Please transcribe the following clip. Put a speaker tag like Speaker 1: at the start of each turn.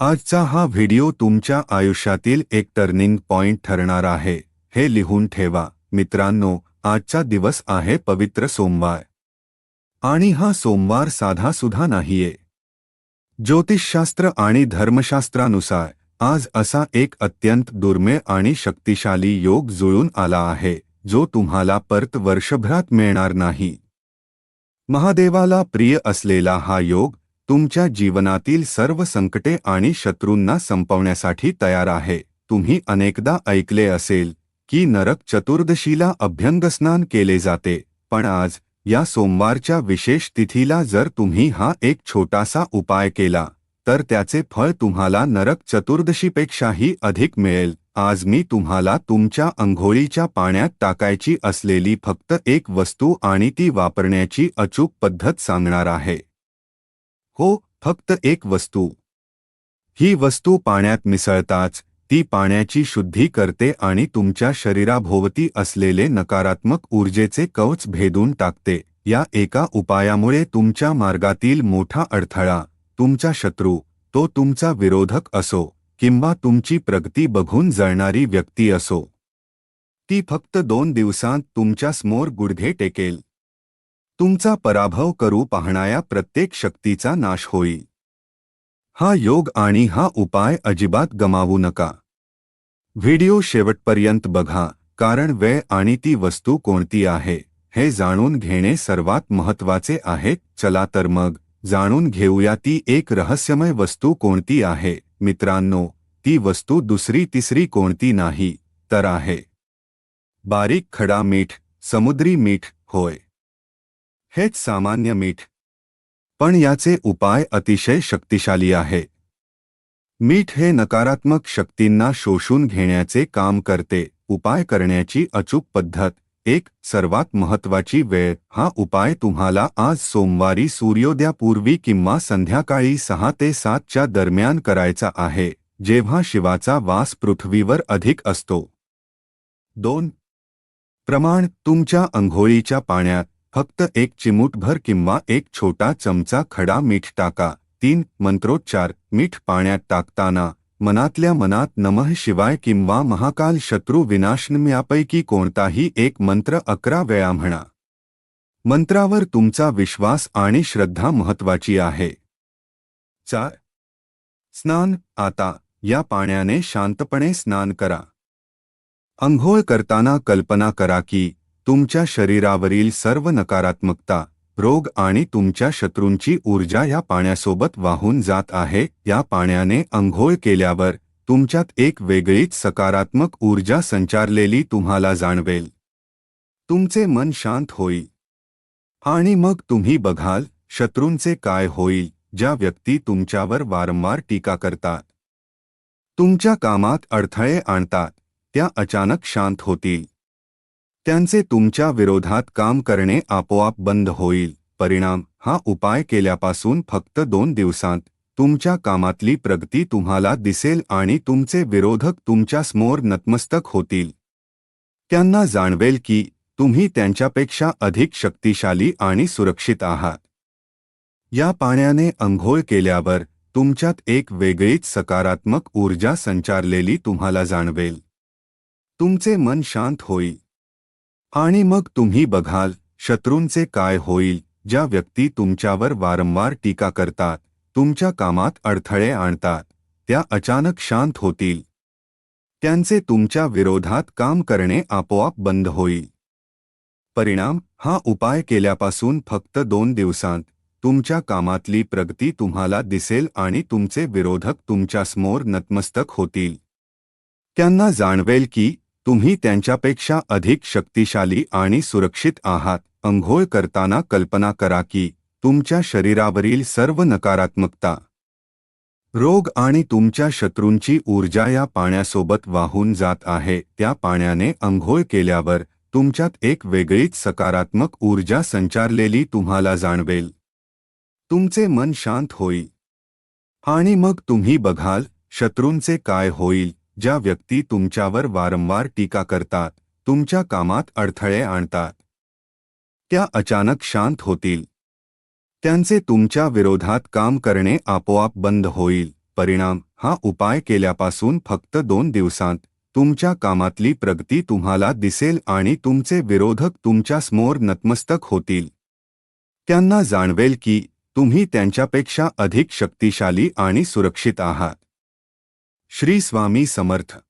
Speaker 1: आजचा हा व्हिडिओ तुमच्या आयुष्यातील एक टर्निंग पॉइंट ठरणार आहे. हे लिहून ठेवा. मित्रांनो आजचा दिवस आहे पवित्र सोमवार. आणि हा सोमवार साधा नाहीये. ज्योतिषशास्त्र आणि धर्मशास्त्रानुसार आज असा एक अत्यंत दुर्मिळ आणि शक्तिशाली योग जुळून आला आहे जो तुम्हाला परत वर्षभरात मिळणार नाही. महादेवाला प्रिय असलेला हा योग तुमच्या जीवनातील सर्व संकटे आणि शत्रूंना संपवण्यासाठी तयार आहे. तुम्ही अनेकदा ऐकले असेल की नरक चतुर्दशीला अभ्यंगस्नान केले जाते. पण आज या सोमवारच्या विशेष तिथीला जर तुम्ही हा एक छोटासा उपाय केला तर त्याचे फळ तुम्हाला नरक चतुर्दशीपेक्षाही अधिक मिळेल. आज मी तुम्हाला तुमच्या अंघोळीच्या पाण्यात टाकायची असलेली फक्त एक वस्तू आणि ती वापरण्याची अचूक पद्धत सांगणार आहे. हो फक्त एक वस्तू. ही वस्तू पाण्यात मिसळताच ती पाण्याची शुद्धी करते आणि तुमच्या शरीराभोवती असलेले नकारात्मक ऊर्जेचे कवच भेदून टाकते. या एका उपायामुळे तुमच्या मार्गातील मोठा अडथळा तुमचा शत्रू तो तुमचा विरोधक असो किंवा तुमची प्रगती बघून जळणारी व्यक्ती असो. ती फक्त दोन दिवसांत तुमच्यासमोर गुडघे टेकेल. तुमचा पराभव करू पाहणाऱ्या प्रत्येक शक्तीचा नाश होईल हा योग आणि हा उपाय अजिबात गमावू नका. व्हिडिओ शेवटपर्यंत बघा कारण वेळ आणि ती वस्तू कोणती आहे हे जाणून घेणे सर्वात महत्त्वाचे आहे. चला तर मग जाणून घेऊया ती एक रहस्यमय वस्तू कोणती आहे. मित्रांनो ती वस्तू दुसरी तिसरी कोणती नाही तर आहे. बारीक खडा मीठ समुद्री मीठ होय. हेच सामान्य मीठ. पण याचे उपाय अतिशय शक्तिशाली आहे. मीठ हे नकारात्मक शक्तींना शोषून घेण्याचे काम करते उपाय करण्याची अचूक पद्धत एक सर्वात महत्वाची वेळ हा उपाय तुम्हाला आज सोमवारी सूर्योदयापूर्वी किंवा संध्याकाळी सहा ते सातच्या दरम्यान करायचा आहे जेव्हा शिवाचा वास पृथ्वीवर अधिक असतो. दोन. प्रमाण तुमच्या अंघोळीच्या पाण्यात फक्त एक चिमूटभर किंवा एक छोटा चमचा खडा मीठ टाका. तीन मंत्रोच्चार मीठ पाण्यात टाकताना मनातल्या मनात नमः शिवाय किंवा महाकाल शत्रू विनाशनम्यापैकी कोणताही एक मंत्र अकरा वेळा म्हणा. मंत्रावर तुमचा विश्वास आणि श्रद्धा महत्वाची आहे. चार स्नान आता या पाण्याने शांतपणे स्नान करा. अंघोळ करताना कल्पना करा की तुमच्या शरीरावरील सर्व नकारात्मकता रोग आणि तुमच्या शत्रूंची ऊर्जा या पाण्यासोबत वाहून जात आहे या पाण्याने अंघोळ केल्यावर तुमच्यात एक वेगळीच सकारात्मक ऊर्जा संचारलेली तुम्हाला जाणवेल. तुमचे मन शांत होईल. आणि मग तुम्ही बघाल शत्रूंचे काय होईल ज्या व्यक्ती तुमच्यावर वारंवार टीका करतात. तुमच्या कामात अडथळे आणतात त्या अचानक शांत होतील. त्यांचे तुमच्या विरोधात काम करणे आपोआप बंद होईल. परिणाम हा उपाय केल्यापासून फक्त दोन दिवसांत. तुमच्या कामातली प्रगती तुम्हाला दिसेल आणि तुमचे विरोधक तुमच्यासमोर नतमस्तक होतील. त्यांना जाणवेल की तुम्ही त्यांच्यापेक्षा अधिक शक्तिशाली आणि सुरक्षित आहात. या पाण्याने अंघोळ केल्यावर तुमच्यात एक वेगळीच सकारात्मक ऊर्जा संचारलेली तुम्हाला जाणवेल. तुमचे मन शांत होईल. आणि मग तुम्ही बघाल शत्रूंचे काय होईल ज्या व्यक्ती तुमच्यावर वारंवार टीका करतात तुमच्या कामात अडथळे आणतात त्या अचानक शांत होतील. त्यांचे तुमच्या विरोधात काम करणे आपोआप बंद होईल. परिणाम हा उपाय केल्यापासून फक्त दोन दिवसांत तुमच्या कामातली प्रगती तुम्हाला दिसेल आणि तुमचे विरोधक तुमच्यासमोर नतमस्तक होतील. त्यांना जाणवेल की तुम्ही त्यांच्यापेक्षा अधिक शक्तिशाली आणि सुरक्षित आहात. अंघोळ करताना कल्पना करा की तुमच्या शरीरावरील सर्व नकारात्मकता रोग आणि तुमच्या शत्रूंची ऊर्जा या पाण्यासोबत वाहून जात आहे. त्या पाण्याने अंघोळ केल्यावर तुमच्यात एक वेगळीच सकारात्मक ऊर्जा संचारलेली तुम्हाला जाणवेल. तुमचे मन शांत होईल. आणि मग तुम्ही बघाल शत्रूंचे काय होईल. ज्या व्यक्ती तुमच्यावर वारंवार टीका करतात तुमच्या कामात अडथळे आणतात. त्या अचानक शांत होतील. त्यांचे तुमच्या विरोधात काम करणे आपोआप बंद होईल. परिणाम हा उपाय केल्यापासून फक्त दोन दिवसांत तुमच्या कामातली प्रगती तुम्हाला दिसेल आणि तुमचे विरोधक तुमच्यासमोर नतमस्तक होतील. त्यांना जाणवेल की तुम्ही त्यांच्यापेक्षा अधिक शक्तिशाली आणि सुरक्षित आहात. श्री स्वामी समर्थ.